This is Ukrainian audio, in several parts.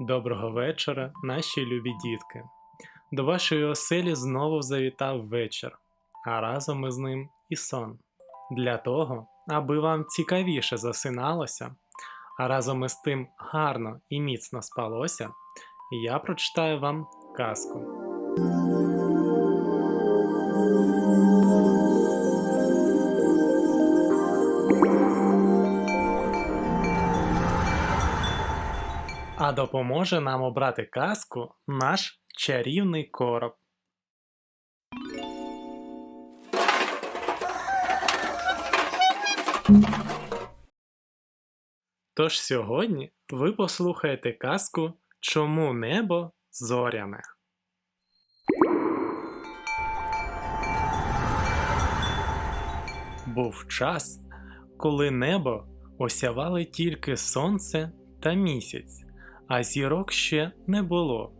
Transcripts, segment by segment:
Доброго вечора, наші любі дітки. До вашої оселі знову завітав вечір, а разом із ним і сон. Для того, аби вам цікавіше засиналося, а разом із тим гарно і міцно спалося, я прочитаю вам казку. А допоможе нам обрати казку наш чарівний короб. Тож сьогодні ви послухаєте казку Чому небо зоряне. Був час, коли небо осявали тільки сонце та місяць, а зірок ще не було.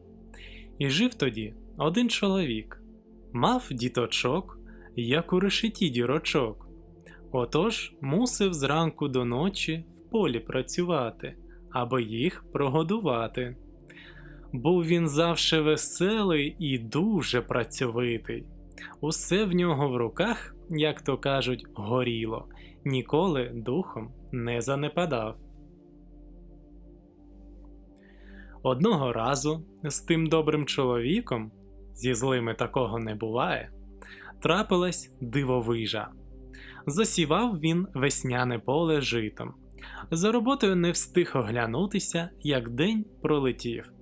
І жив тоді один чоловік, мав діточок, як у решеті дірочок. Отож мусив зранку до ночі в полі працювати, аби їх прогодувати. Був він завше веселий і дуже працьовитий. Усе в нього в руках, як то кажуть, горіло, ніколи духом не занепадав. Одного разу з тим добрим чоловіком, зі злими такого не буває, трапилась дивовижа. Засівав він весняне поле житом. За роботою не встиг оглянутися, як день пролетів.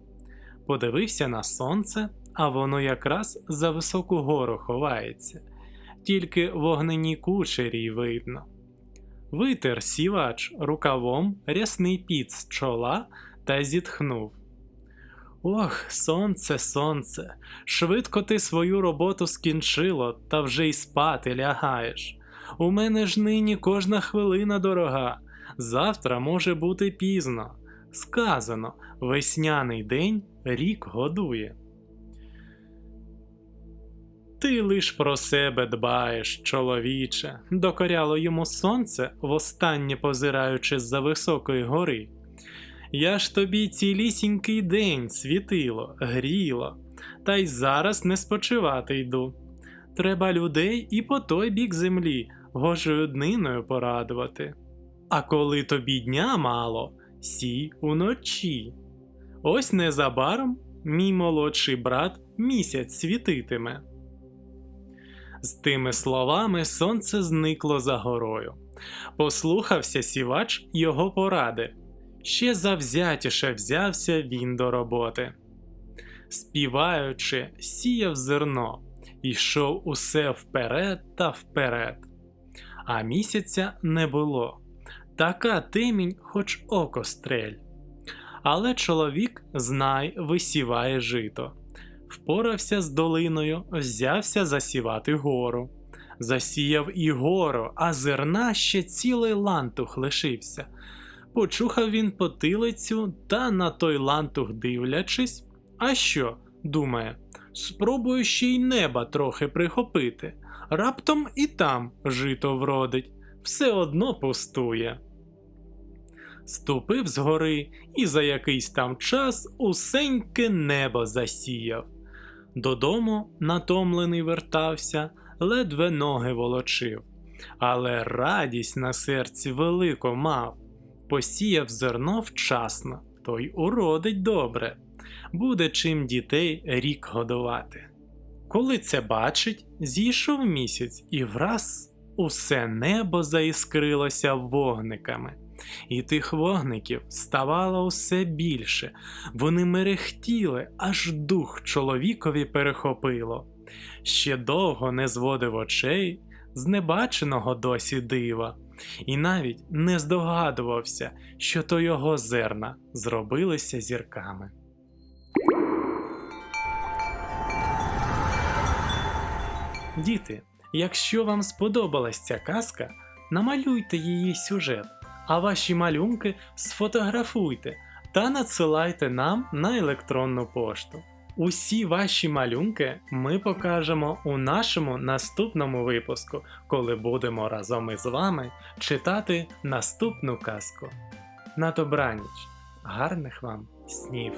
Подивився на сонце, а воно якраз за високу гору ховається, тільки вогнені кучері видно. Витер сівач рукавом рясний піт з чола та зітхнув. Ох, сонце, сонце, швидко ти свою роботу скінчило, та вже й спати лягаєш. У мене ж нині кожна хвилина дорога, завтра може бути пізно. Сказано, весняний день рік годує. Ти лиш про себе дбаєш, чоловіче, докоряло йому сонце, востаннє позираючи з-за високої гори. Я ж тобі цілісінький день світило, гріло, та й зараз не спочивати йду. Треба людей і по той бік землі гожою дниною порадувати. А коли тобі дня мало, сій уночі. Ось незабаром мій молодший брат місяць світитиме. З тими словами сонце зникло за горою. Послухався сівач його поради. Ще завзятіше взявся він до роботи. Співаючи, сіяв зерно, йшов усе вперед та вперед. А місяця не було. Така темінь, хоч око стрель. Але чоловік, знай, висіває жито. Впорався з долиною, взявся засівати гору. Засіяв і гору, а зерна ще цілий лантух лишився. Почухав він потилицю та на той лантух дивлячись. А що, думає, спробую ще й неба трохи прихопити. Раптом і там жито вродить, все одно пустує. Ступив з гори і за якийсь там час усеньке небо засіяв. Додому натомлений вертався, ледве ноги волочив, але радість на серці велико мав. Посіяв зерно вчасно, то й уродить добре, буде чим дітей рік годувати. Коли це бачить, зійшов місяць і враз усе небо заіскрилося вогниками. І тих вогників ставало усе більше, вони мерехтіли, аж дух чоловікові перехопило. Ще довго не зводив очей з небаченого досі дива, і навіть не здогадувався, що то його зерна зробилися зірками. Діти, якщо вам сподобалась ця казка, намалюйте її сюжет а ваші малюнки сфотографуйте та надсилайте нам на електронну пошту. Усі ваші малюнки ми покажемо у нашому наступному випуску, коли будемо разом із вами читати наступну казку. На добраніч! Гарних вам снів.